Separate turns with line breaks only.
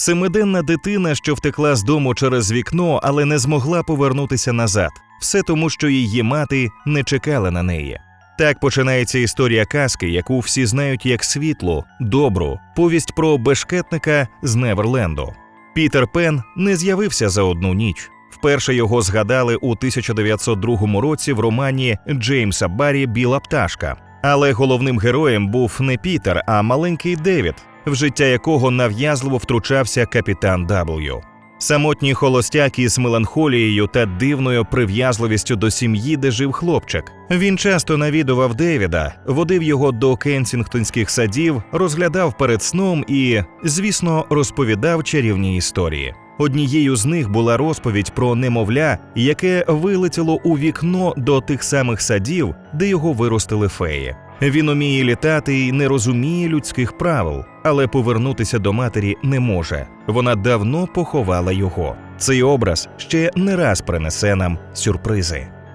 Семиденна дитина, що втекла з дому через вікно, але не змогла повернутися назад. Все тому, що її мати не чекала на неї. Так починається історія казки, яку всі знають як світлу, добру, повість про бешкетника з Неверленду. Пітер Пен не з'явився за одну ніч. Вперше його згадали у 1902 році в романі Джеймса Баррі Біла пташка. Але головним героєм був не Пітер, а маленький Девід, в життя якого нав'язливо втручався капітан W. Самотній холостяк із меланхолією та дивною прив'язливістю до сім'ї, де жив хлопчик. Він часто навідував Девіда, водив його до кенсінгтонських садів, розглядав перед сном і, звісно, розповідав чарівні історії. Однією з них була розповідь про немовля, яке вилетіло у вікно до тих самих садів, де його виростили феї. Він уміє літати і не розуміє людських правил, але повернутися до матері не може. Вона давно поховала його. Цей образ ще не раз принесе нам сюрпризи.